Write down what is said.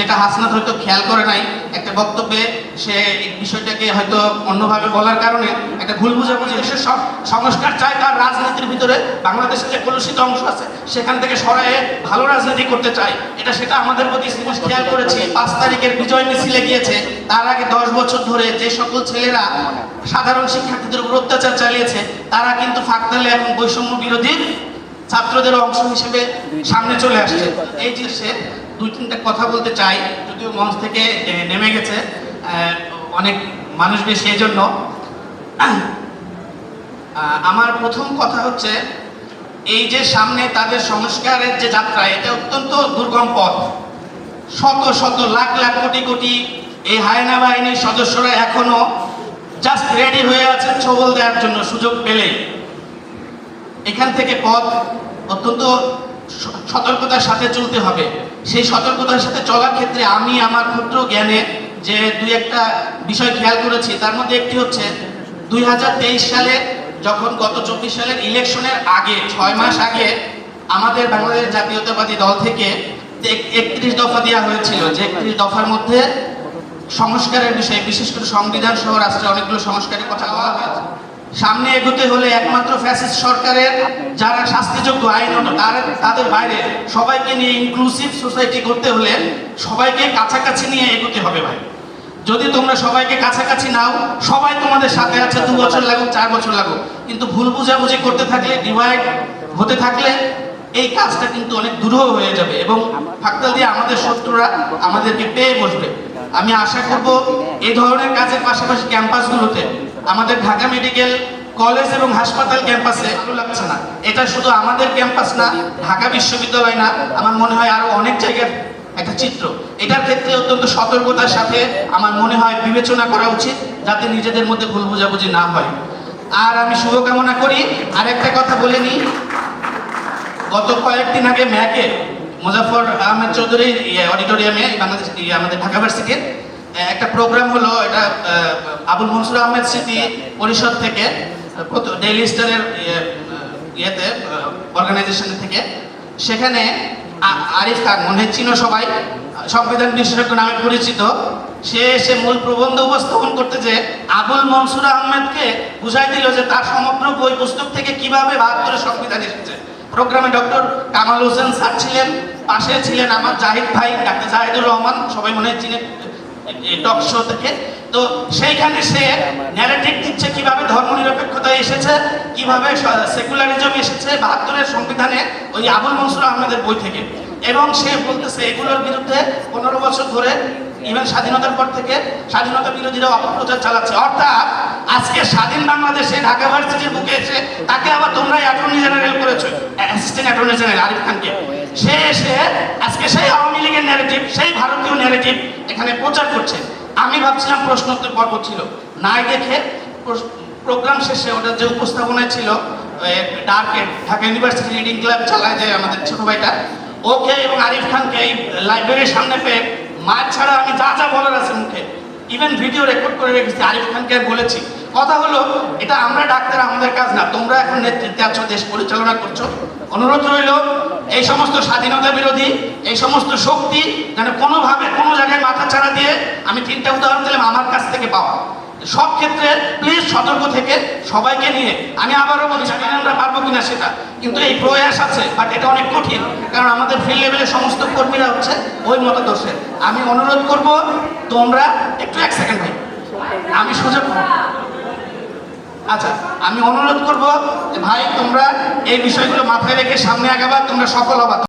যেটা হাসনাত হয়তো খেয়াল করে নাই, একটা বক্তব্যে সে বিষয়টাকে হয়তো অন্যভাবে বলার কারণে একটা ভুল বুঝাবুঝি সে সব সংস্কার চায় তার রাজনীতির ভিতরে। বাংলাদেশের যে কলুষিত অংশ আছে, সেখান থেকে সরায়ে ভালো রাজনীতি করতে চায়। এটা সেটা আমাদের প্রতি খেয়াল করেছি। পাঁচ তারিখের বিজয় মিছিলে গিয়েছে। তার আগে দশ বছর ধরে যে সকল ছেলেরা সাধারণ শিক্ষার্থীদের উপর অত্যাচার চালিয়েছে, তারা কিন্তু ফাঁকতালে এবং বৈষম্য বিরোধী ছাত্রদের অংশ হিসেবে সামনে চলে আসছে। এই সে দুই তিনটা কথা বলতে চাই, যদিও মঞ্চ থেকে নেমে গেছে অনেক মানুষ বেশি এই জন্য। আমার প্রথম কথা হচ্ছে, এই যে সামনে তাদের সংস্কারের যে যাত্রা, এটা অত্যন্ত দুর্গম পথ। শত শত লাখ লাখ কোটি কোটি এই হায়না বাহিনীর সদস্যরা এখনও জাস্ট রেডি হয়ে আছেন ছবল দেওয়ার জন্য সুযোগ পেলেই। এখান থেকে পথ অত্যন্ত সতর্কতার সাথে চলতে হবে। সেই সতর্কতার সাথে চলার ক্ষেত্রে আমি আমার ক্ষুদ্র জ্ঞানে যে দুই একটা বিষয় খেয়াল করেছি, তার মধ্যে একটি হচ্ছে দুই হাজার তেইশ সালে যখন গত চব্বিশ সালের ইলেকশনের আগে, ছয় মাস আগে আমাদের বাংলাদেশ জাতীয়তাবাদী দল থেকে একত্রিশ দফা দেওয়া হয়েছিল। যে একত্রিশ দফার মধ্যে সংস্কারের বিষয়ে, বিশেষ করে সংবিধান সহ রাষ্ট্রে অনেকগুলো সংস্কারের কথা বলা হয়েছে। সামনে এগোতে হলে একমাত্র ফ্যাসিস্ট সরকারের যারা শাস্তিযোগ্য আইন তার তাদের বাইরে সবাইকে নিয়ে ইনক্লুসিভ সোসাইটি করতে হলে সবাইকে কাছাকাছি নিয়ে এগোতে হবে ভাই। যদি তোমরা সবাইকে কাছাকাছি নাও, সবাই তোমাদের সাথে আছে, দু বছর লাগুক, চার বছর লাগুক। কিন্তু ভুল বুঝাবুঝি করতে থাকলে ডিভাইড হতে থাকলে এই কাজটা কিন্তু অনেক দূরহ হয়ে যাবে এবং ফাঁকতাল দিয়ে আমাদের শত্রুরা আমাদেরকে পেয়ে বসবে। আমি আশা করব এই ধরনের কাজের পাশাপাশি ক্যাম্পাসগুলোতে আমাদের ঢাকা মেডিকেল কলেজ এবং হাসপাতাল ক্যাম্পাসে ভালো লাগছে না। এটা শুধু আমাদের ক্যাম্পাস না ঢাকা বিশ্ববিদ্যালয় না আমার মনে হয় আরও অনেক জায়গার একটা চিত্র। এটার ক্ষেত্রে অত্যন্ত সতর্কতার সাথে আমার মনে হয় বিবেচনা করা উচিত যাতে নিজেদের মধ্যে ভুল বোঝাবুঝি না হয়। আর আমি শুভকামনা করি আর একটা কথা বলে নিই। গত কয়েকদিন আগে ম্যাকে মুজাফর আহমেদ চৌধুরীর অডিটোরিয়ামে বাংলাদেশ ইয়ে, আমাদের ঢাকা ভার্সিটির একটা প্রোগ্রাম হলো এটা আবুল মনসুর আহমেদ স্মৃতি পরিষদ থেকে ডেইলি স্টারের ইয়ে, ইয়েতে অর্গানাইজেশন থেকে। সেখানে আরিফ খান মনে চিনো সবাই সংবিধান বিশেষজ্ঞ নামে পরিচিত। সে এসে মূল প্রবন্ধ উপস্থাপন করতে যে আবুল মনসুর আহমেদকে বুঝাই দিল যে তার সমগ্র বই পুস্তক থেকে কীভাবে বাহাত্তরের সংবিধান এসেছে। প্রোগ্রামে ডক্টর কামাল হোসেন স্যার ছিলেন পাশে ছিলেন আমার জাহিদ ভাই ডাক্তার জাহিদুর রহমান সবাই মনে চিনে টক শো থেকে। তো সেইখানে সে ন্যারেটিভ দিচ্ছে কীভাবে ধর্মনিরপেক্ষতা এসেছে, কীভাবে সেকুলারিজম এসেছে, বাহাত্তরের সংবিধানে ওই আবুল মনসুর আহমেদের বই থেকে। এবং সে বলতেছে, এগুলোর বিরুদ্ধে পনেরো বছর ধরে ইভেন স্বাধীনতার পর থেকে স্বাধীনতা বিরোধীরা অপপ্রচার চালাচ্ছে। অর্থাৎ আজকে স্বাধীন বাংলাদেশে ঢাকা ভার্সিটির বুকে এসে তাকে আবার তোমরা attorney general assistant attorney Arif খানকে। সে এসে আজকে সেই আওয়ামী লীগের ন্যারেটিভ সেই ভারতীয় ন্যারেটিভ এখানে প্রচার করছে। আমি ভাবছিলাম প্রশ্নোত্তর পর্ব ছিল। নাই দেখে প্রোগ্রাম শেষে ওটা যে উপস্থাপনায় ছিল ডার্কে ঢাকা ইউনিভার্সিটি রিডিং ক্লাব চালায় যায় আমাদের ছোট ভাইটা। ওকে এবং আরিফ খানকে এই লাইব্রেরির সামনে পেয়ে, মার ছাড়া আমি যা যা বলার আছে মুখে ইভেন ভিডিও রেকর্ড করে রেখেছি, আরিফ খানকে বলেছি। কথা হলো, এটা আমরা ডাক্তার, আমাদের কাজ না। তোমরা এখন নেতৃত্বে আছো, দেশ পরিচালনা করছ। অনুরোধ রইল, এই সমস্ত স্বাধীনতা বিরোধী, এই সমস্ত শক্তি যেন কোনোভাবে কোনো জায়গায় মাথা ছাড়া দিয়ে আমি তিনটা উদাহরণ দিলাম আমার কাছ থেকে পাওয়া। সব ক্ষেত্রে প্লিজ সতর্ক থেকে সবাইকে নিয়ে। আমি আবারও বলি জানি আমরা পারব কিনা সেটা। কিন্তু এই প্রয়াস আছে বাট এটা অনেক কঠিন। কারণ লেভেলের সমস্ত কর্মীরা হচ্ছে ওই মতাদর্শের। আমি অনুরোধ করব, তোমরা একটু এক সেকেন্ড ভাই। আমি সুযোগ আচ্ছা আমি অনুরোধ করব যে ভাই, তোমরা এই বিষয়গুলো মাথায় রেখে সামনে আগাবা, তোমরা সফল হবা।